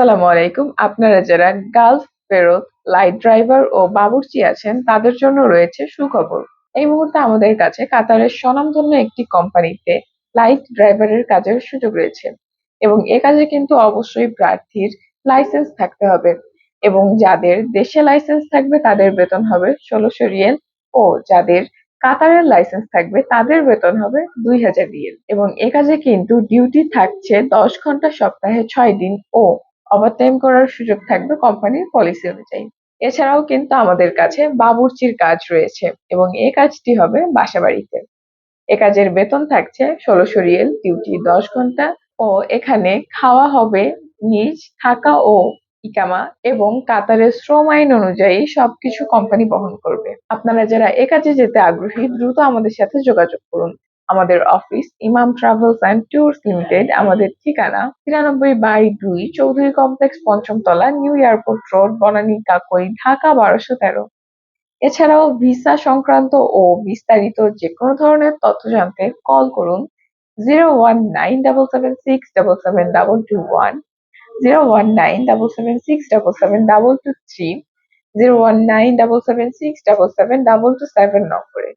আসসালামু আলাইকুম। আপনারা যারা গালফ ফেরত লাইট ড্রাইভার ও বাবুর্চি আছেন, তাদের জন্য রয়েছে সুখবর। এই মুহূর্তে আমাদের কাছে কাতারের স্বনামধন্য একটি কোম্পানিতে লাইট ড্রাইভারের কাজের সুযোগ রয়েছে এবং এ কাজে কিন্তু অবশ্যই প্রার্থীর লাইসেন্স থাকতে হবে এবং যাদের দেশে লাইসেন্স থাকবে তাদের বেতন হবে ষোলোশো রিয়েল ও যাদের কাতারের লাইসেন্স থাকবে তাদের বেতন হবে দুই হাজার রিয়েল এবং এ কাজে কিন্তু ডিউটি থাকছে দশ ঘণ্টা সপ্তাহে ছয় দিন ও ওভারটাইম করার সুযোগ থাকবে কোম্পানির পলিসি অনুযায়ী। এছাড়াও কিন্তু আমাদের কাছে বাবুর্চির কাজ রয়েছে এবং এই কাজটি হবে বাসাবাড়িতে। এ কাজের বেতন থাকছে ষোলোশো রিয়েল ডিউটি দশ ঘণ্টা ও এখানে খাওয়া হবে নিজ, থাকা ও ইকামা এবং কাতারের শ্রম আইন অনুযায়ী সবকিছু কোম্পানি বহন করবে। আপনারা যারা এ কাজে যেতে আগ্রহী, দ্রুত আমাদের সাথে যোগাযোগ করুন। আমাদের অফিস, ইমাম ট্রাভেলস অ্যান্ড ট্যুরস লিমিটেড, আমাদের ঠিকানা তিরানব্বই বাই দুই চৌধুরী কমপ্লেক্স পঞ্চম তলা, নিউ এয়ারপোর্ট রোড, বনানী কাকই, ঢাকা বারোশো তেরো। এছাড়াও ভিসা সংক্রান্ত ও বিস্তারিত যে কোনো ধরনের তথ্য জানতে কল করুন zero one nine double seven six double seven double two one, zero one nine double seven six double seven double two three, zero one nine double seven six double seven double two seven নম্বরে